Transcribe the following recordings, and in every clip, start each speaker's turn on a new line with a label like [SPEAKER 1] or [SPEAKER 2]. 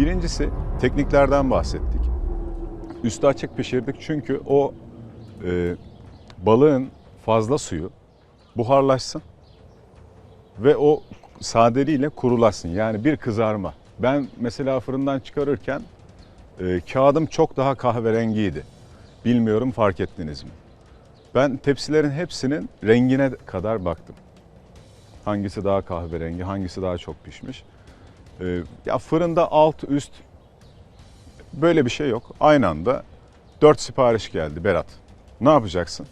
[SPEAKER 1] Birincisi tekniklerden bahsettik. Üstü açık pişirdik çünkü o e, balığın fazla suyu buharlaşsın ve o sadeliğiyle kurulasın. Yani bir kızarma. Ben mesela fırından çıkarırken e, kağıdım çok daha kahverengiydi. Bilmiyorum fark ettiniz mi? Ben tepsilerin hepsinin rengine kadar baktım. Hangisi daha kahverengi, hangisi daha çok pişmiş. Ee, ya fırında alt üst böyle bir şey yok. Aynı anda dört sipariş geldi Berat. Ne yapacaksın?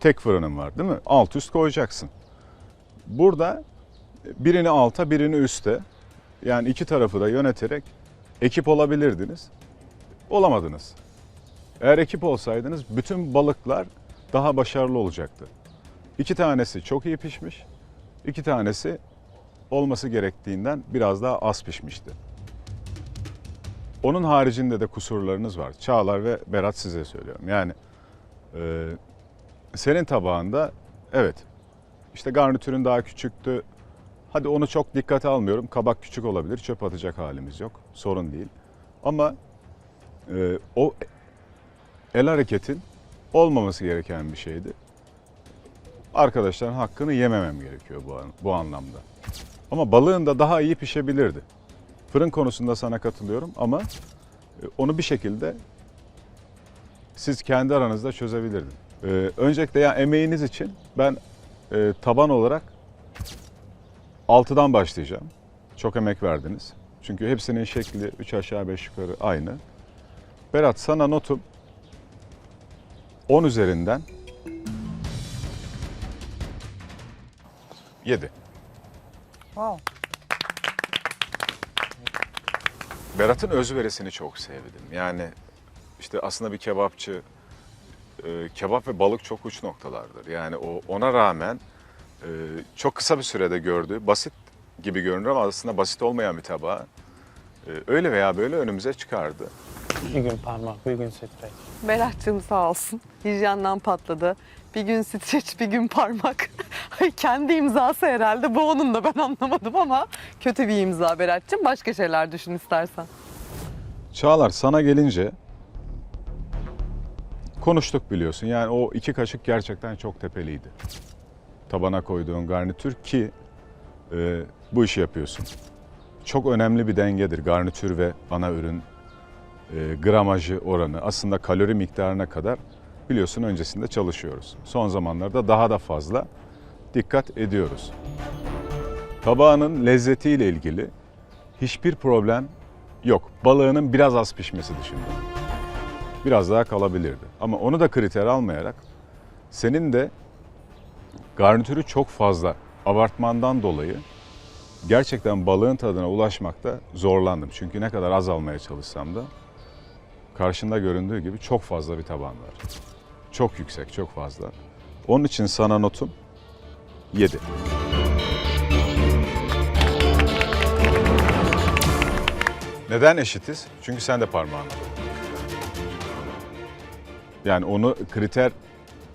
[SPEAKER 1] Tek fırının var değil mi? Alt üst koyacaksın. Burada birini alta birini üste yani iki tarafı da yöneterek ekip olabilirdiniz. Olamadınız. Eğer ekip olsaydınız bütün balıklar daha başarılı olacaktı. İki tanesi çok iyi pişmiş, iki tanesi olması gerektiğinden biraz daha az pişmişti. Onun haricinde de kusurlarınız var. Çağlar ve Berat size söylüyorum. Yani e, senin tabağında evet işte garnitürün daha küçüktü. Hadi onu çok dikkate almıyorum. Kabak küçük olabilir. Çöp atacak halimiz yok. Sorun değil. Ama e, o el hareketin olmaması gereken bir şeydi. Arkadaşların hakkını yememem gerekiyor bu, bu anlamda. Ama balığın da daha iyi pişebilirdi. Fırın konusunda sana katılıyorum ama e, onu bir şekilde siz kendi aranızda çözebilirdin. Ee, öncelikle ya emeğiniz için ben e, taban olarak 6'dan başlayacağım. Çok emek verdiniz. Çünkü hepsinin şekli 3 aşağı 5 yukarı aynı. Berat sana notum 10 üzerinden 7.
[SPEAKER 2] Wow.
[SPEAKER 1] Berat'ın özverisini çok sevdim. Yani işte aslında bir kebapçı, e, kebap ve balık çok uç noktalardır. Yani o ona rağmen e, çok kısa bir sürede gördüğü basit gibi görünür ama aslında basit olmayan bir tabağı e, öyle veya böyle önümüze çıkardı.
[SPEAKER 3] Bir gün parmak, bir gün streç.
[SPEAKER 2] Berat'cığım sağ olsun. Hijyandan patladı. Bir gün streç, bir gün parmak. Kendi imzası herhalde. Bu onun da ben anlamadım ama kötü bir imza Berat'cığım. Başka şeyler düşün istersen.
[SPEAKER 1] Çağlar sana gelince konuştuk biliyorsun. Yani o iki kaşık gerçekten çok tepeliydi. Tabana koyduğun garnitür ki e, bu işi yapıyorsun. Çok önemli bir dengedir garnitür ve ana ürün e, gramajı oranı. Aslında kalori miktarına kadar biliyorsun öncesinde çalışıyoruz. Son zamanlarda daha da fazla dikkat ediyoruz. Tabağının lezzetiyle ilgili hiçbir problem yok. Balığının biraz az pişmesi dışında. Biraz daha kalabilirdi. Ama onu da kriter almayarak senin de garnitürü çok fazla abartmandan dolayı gerçekten balığın tadına ulaşmakta zorlandım. Çünkü ne kadar az almaya çalışsam da karşında göründüğü gibi çok fazla bir taban var. Çok yüksek, çok fazla. Onun için sana notum 7. Neden eşitiz? Çünkü sen de parmağını. Yani onu kriter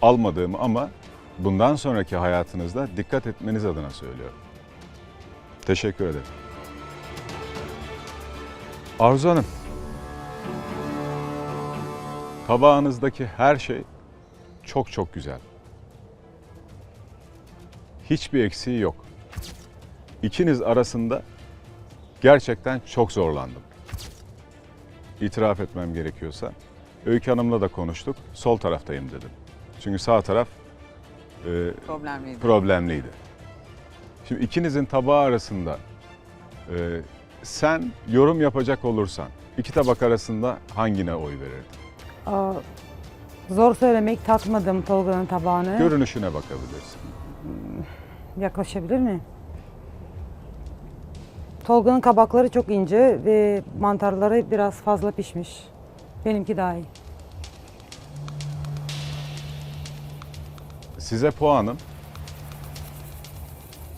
[SPEAKER 1] almadığımı ama bundan sonraki hayatınızda dikkat etmeniz adına söylüyorum. Teşekkür ederim. Arzu Hanım. Tabağınızdaki her şey çok çok güzel. Hiçbir eksiği yok. İkiniz arasında gerçekten çok zorlandım. İtiraf etmem gerekiyorsa. Öykü Hanım'la da konuştuk. Sol taraftayım dedim. Çünkü sağ taraf e,
[SPEAKER 2] Problemliydi.
[SPEAKER 1] problemliydi. Şimdi ikinizin tabağı arasında e, sen yorum yapacak olursan iki tabak arasında hangine oy verirdin?
[SPEAKER 4] Aa, Zor söylemek tatmadım Tolga'nın tabağını.
[SPEAKER 1] Görünüşüne bakabilirsin.
[SPEAKER 4] Yaklaşabilir mi? Tolga'nın kabakları çok ince ve mantarları biraz fazla pişmiş. Benimki daha iyi.
[SPEAKER 1] Size puanım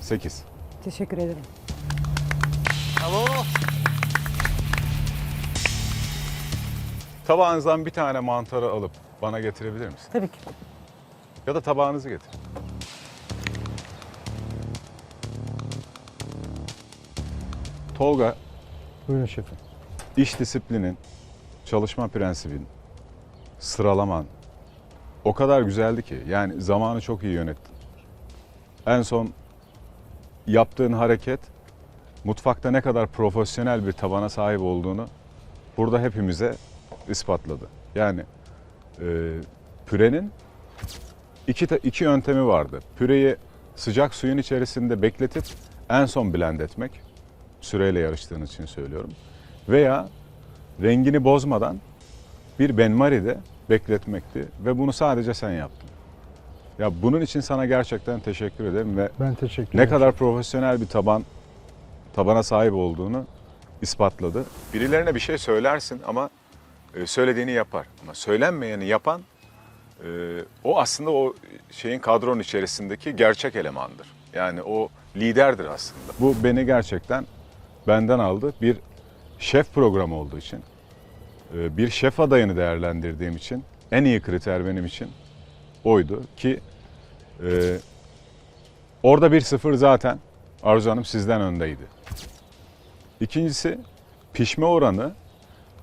[SPEAKER 1] 8.
[SPEAKER 4] Teşekkür ederim.
[SPEAKER 1] Tabağınızdan bir tane mantarı alıp bana getirebilir misin?
[SPEAKER 4] Tabii ki.
[SPEAKER 1] Ya da tabağınızı getir. Tolga
[SPEAKER 3] Buyurun şefim.
[SPEAKER 1] iş disiplinin, çalışma prensibin, sıralaman o kadar güzeldi ki. Yani zamanı çok iyi yönettin. En son yaptığın hareket mutfakta ne kadar profesyonel bir tabana sahip olduğunu burada hepimize ispatladı. Yani pürenin iki, iki yöntemi vardı. Püreyi sıcak suyun içerisinde bekletip en son blend etmek. Süreyle yarıştığın için söylüyorum. Veya rengini bozmadan bir benmaride bekletmekti ve bunu sadece sen yaptın. Ya bunun için sana gerçekten teşekkür ederim ve
[SPEAKER 5] Ben teşekkür
[SPEAKER 1] ne
[SPEAKER 5] ederim.
[SPEAKER 1] kadar profesyonel bir taban tabana sahip olduğunu ispatladı. Birilerine bir şey söylersin ama e, söylediğini yapar. Ama söylenmeyeni yapan e, o aslında o şeyin kadronun içerisindeki gerçek elemandır. Yani o liderdir aslında. Bu beni gerçekten benden aldı. Bir şef programı olduğu için, e, bir şef adayını değerlendirdiğim için en iyi kriter benim için oydu ki e, Orada 1-0 zaten Arzu Hanım sizden öndeydi. İkincisi pişme oranı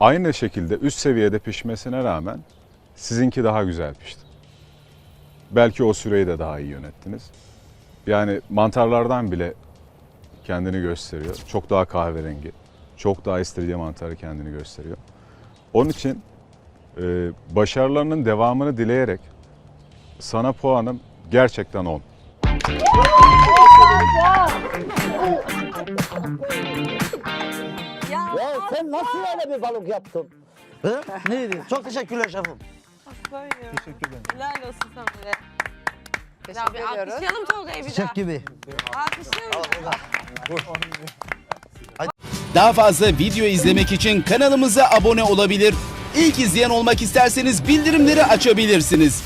[SPEAKER 1] aynı şekilde üst seviyede pişmesine rağmen sizinki daha güzel pişti. Belki o süreyi de daha iyi yönettiniz. Yani mantarlardan bile kendini gösteriyor. Çok daha kahverengi, çok daha istiridye mantarı kendini gösteriyor. Onun için e, başarılarının devamını dileyerek sana puanım gerçekten 10.
[SPEAKER 6] Ya sen nasıl öyle bir balık yaptın? Hı? Neydi? Çok teşekkürler şefim.
[SPEAKER 7] Teşekkür ederim.
[SPEAKER 8] Helal olsun sana be. Ya
[SPEAKER 2] Teşekkür
[SPEAKER 8] bir
[SPEAKER 2] ediyoruz.
[SPEAKER 8] alkışlayalım Tolga'yı bir
[SPEAKER 6] Çiçek
[SPEAKER 8] daha.
[SPEAKER 6] gibi.
[SPEAKER 8] Alkışlayalım.
[SPEAKER 9] Daha fazla video izlemek için kanalımıza abone olabilir. İlk izleyen olmak isterseniz bildirimleri açabilirsiniz.